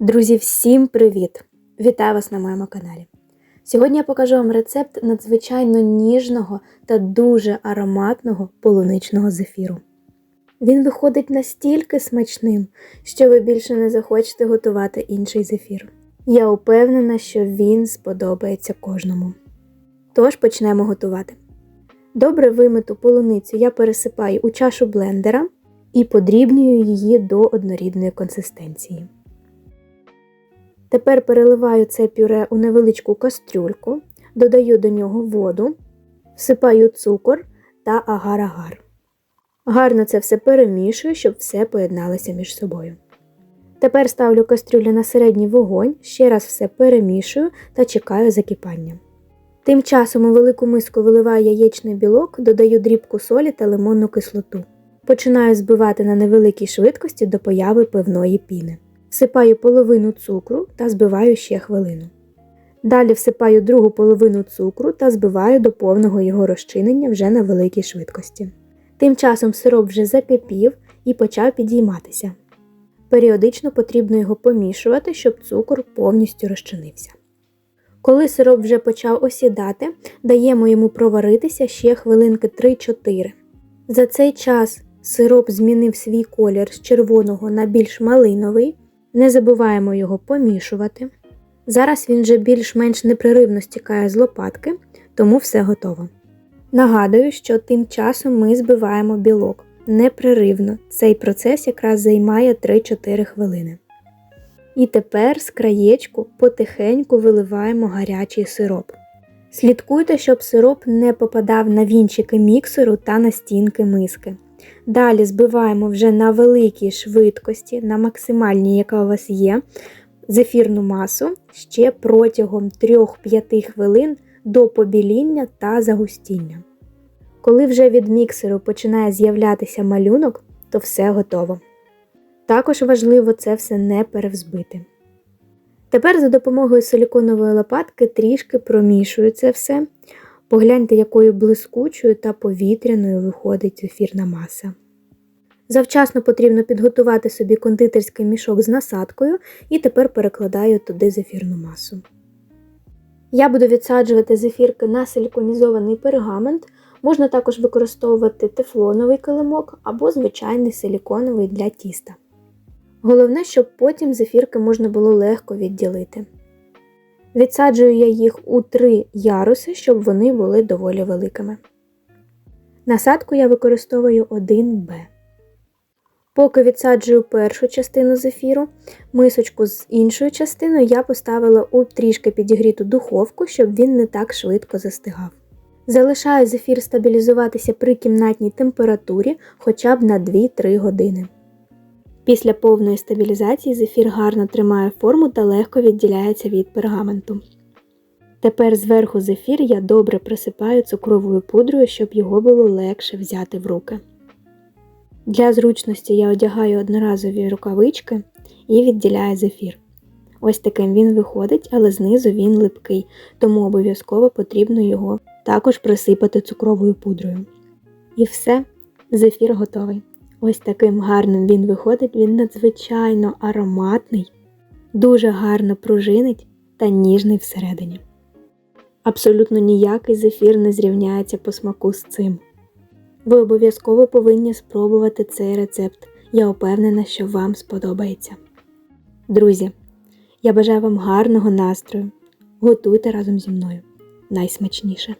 Друзі, всім привіт! Вітаю вас на моєму каналі. Сьогодні я покажу вам рецепт надзвичайно ніжного та дуже ароматного полуничного зефіру. Він виходить настільки смачним, що ви більше не захочете готувати інший зефір. Я упевнена, що він сподобається кожному. Тож почнемо готувати. Добре вимиту полуницю я пересипаю у чашу блендера і подрібнюю її до однорідної консистенції. Тепер переливаю це пюре у невеличку кастрюльку, додаю до нього воду, всипаю цукор та агар-агар. Гарно це все перемішую, щоб все поєдналося між собою. Тепер ставлю кастрюлю на середній вогонь, ще раз все перемішую та чекаю закипання. Тим часом у велику миску виливаю яєчний білок, додаю дрібку солі та лимонну кислоту. Починаю збивати на невеликій швидкості до появи пивної піни. Всипаю половину цукру та збиваю ще хвилину. Далі всипаю другу половину цукру та збиваю до повного його розчинення вже на великій швидкості. Тим часом сироп вже закипів і почав підійматися. Періодично потрібно його помішувати, щоб цукор повністю розчинився. Коли сироп вже почав осідати, даємо йому проваритися ще хвилинки 3-4. За цей час сироп змінив свій колір з червоного на більш малиновий. Не забуваємо його помішувати. Зараз він вже більш-менш непреривно стікає з лопатки, тому все готово. Нагадую, що тим часом ми збиваємо білок непреривно. Цей процес якраз займає 3-4 хвилини. І тепер з краєчку потихеньку виливаємо гарячий сироп. Слідкуйте, щоб сироп не попадав на вінчики міксеру та на стінки миски. Далі збиваємо вже на великій швидкості, на максимальній, яка у вас є, зефірну масу ще протягом 3-5 хвилин до побіління та загустіння. Коли вже від міксеру починає з'являтися малюнок, то все готово. Також важливо це все не перевзбити. Тепер за допомогою силіконової лопатки трішки промішую це все. Погляньте, якою блискучою та повітряною виходить ефірна маса. Завчасно потрібно підготувати собі кондитерський мішок з насадкою і тепер перекладаю туди зефірну масу. Я буду відсаджувати зефірки на силіконізований пергамент, можна також використовувати тефлоновий килимок або звичайний силіконовий для тіста. Головне, щоб потім зефірки можна було легко відділити. Відсаджую я їх у три яруси, щоб вони були доволі великими. Насадку я використовую 1Б. Поки відсаджую першу частину зефіру, мисочку з іншою частиною я поставила у трішки підігріту духовку, щоб він не так швидко застигав. Залишаю зефір стабілізуватися при кімнатній температурі хоча б на 2-3 години. Після повної стабілізації зефір гарно тримає форму та легко відділяється від пергаменту. Тепер зверху зефір я добре присипаю цукровою пудрою, щоб його було легше взяти в руки. Для зручності я одягаю одноразові рукавички і відділяю зефір. Ось таким він виходить, але знизу він липкий, тому обов'язково потрібно його також присипати цукровою пудрою. І все, зефір готовий. Ось таким гарним він виходить, він надзвичайно ароматний, дуже гарно пружинить та ніжний всередині. Абсолютно ніякий зефір не зрівняється по смаку з цим. Ви обов'язково повинні спробувати цей рецепт. Я впевнена, що вам сподобається. Друзі, я бажаю вам гарного настрою. Готуйте разом зі мною найсмачніше!